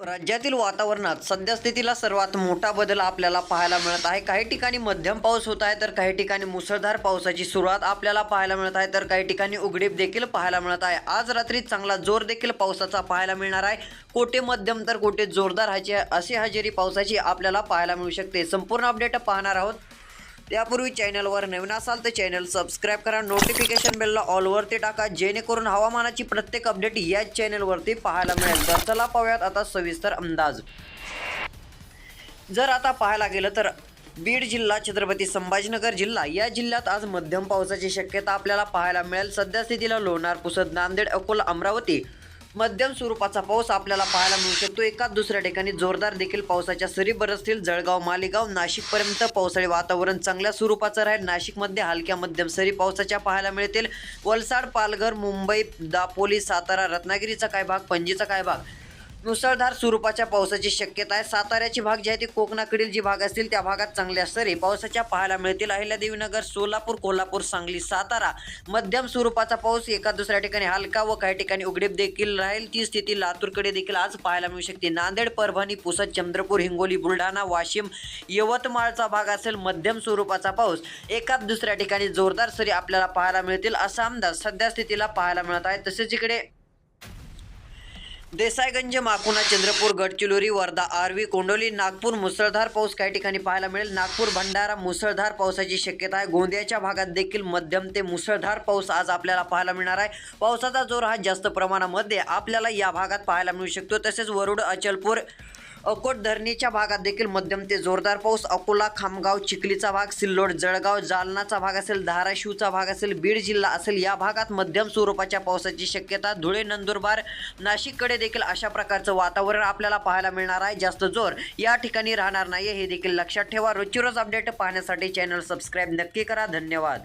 राज्यातील वातावरणात सद्यस्थितीला सर्वात मोठा बदल आपल्याला पाहायला मिळत आहे. काही ठिकाणी मध्यम पाऊस होत आहे तर काही ठिकाणी मुसळधार पावसाची सुरुवात आपल्याला पाहायला मिळत आहे तर काही ठिकाणी उघडीप देखील पाहायला मिळत आहे. आज रात्री चांगला जोर देखील पावसाचा पाहायला मिळणार आहे. कोठे मध्यम तर कोठे जोरदार ह्याची अशी हजेरी पावसाची आपल्याला पाहायला मिळू शकते. संपूर्ण अपडेट पाहणार आहोत त्यापूर्वी चॅनलवर नवीन असाल तर चॅनल सबस्क्राईब करा. नोटिफिकेशन बेलला ऑलवरती टाका. जेणेकरून हवामानाची प्रत्येक अपडेट याच चॅनलवरती पाहायला मिळेल. तर चला पाहूयात आता सविस्तर अंदाज. जर आता पाहायला गेलं तर बीड जिल्हा छत्रपती संभाजीनगर जिल्हा या जिल्ह्यात आज मध्यम पावसाची शक्यता आपल्याला पाहायला मिळेल. सध्यास्थितीला लोणार पुसद नांदेड अकोला अमरावती मध्यम स्वरूपाचा पाऊस आपल्याला पाहायला मिळू शकतो. एकाच दुसऱ्या ठिकाणी जोरदार देखील पावसाच्या सरी बरसतील. जळगाव मालेगाव नाशिकपर्यंत पावसाळी वातावरण चांगल्या स्वरूपाचं राहील. नाशिकमध्ये हलक्या मध्यम सरी पावसाच्या पाहायला मिळतील. वलसाड पालघर मुंबई दापोली सातारा रत्नागिरीचा काय भाग? पणजीचा काय भाग? मुसळधार स्वरूपाच्या पावसाची शक्यता आहे. साताऱ्याची भाग जी आहे ती कोकणाकडील जी भाग असतील त्या भागात चांगल्या सरी पावसाच्या पाहायला मिळतील. अहिल्यादेवीनगर सोलापूर कोल्हापूर सांगली सातारा. मध्यम स्वरूपाचा पाऊस एका दुसऱ्या ठिकाणी हलका व काही ठिकाणी उघडीप देखील राहील. ती स्थिती लातूरकडे देखील आज पाहायला मिळू शकते. नांदेड परभणी पुसद चंद्रपूर हिंगोली बुलढाणा वाशिम यवतमाळचा भाग असेल मध्यम स्वरूपाचा पाऊस. एकाच दुसऱ्या ठिकाणी जोरदार सरी आपल्याला पाहायला मिळतील. असा अंदाज सध्या स्थितीला पाहायला मिळत आहे. तसेच इकडे देसाईगंज माकुना चंद्रपूर गडचिरोली वर्धा आर्वी कोंडोली नागपूर मुसळधार पाऊस काही ठिकाणी पाहायला मिळेल. नागपूर भंडारा मुसळधार पावसाची शक्यता आहे. गोंदियाच्या भागात देखील मध्यम ते मुसळधार पाऊस आज आपल्याला पाहायला मिळणार आहे. पावसाचा जोर हा जास्त प्रमाणामध्ये आपल्याला या भागात पाहायला मिळू शकतो. तसेच वरुड अचलपूर अकोट धरणीच्या भागात देखील मध्यम ते जोरदार पाऊस. अकोला खामगाव चिखलीचा भाग सिल्लोड जळगाव जालनाचा भाग असेल धाराशिवचा भाग असेल बीड जिल्हा असेल या भागात मध्यम स्वरूपाच्या पावसाची शक्यता. धुळे नंदुरबार नाशिककडे देखील अशा प्रकारचं वातावरण आपल्याला पाहायला मिळणार आहे. जास्त जोर या ठिकाणी राहणार नाही हे देखील लक्षात ठेवा. रोजची रोज अपडेट पाहण्यासाठी चॅनल सबस्क्राईब नक्की करा. धन्यवाद.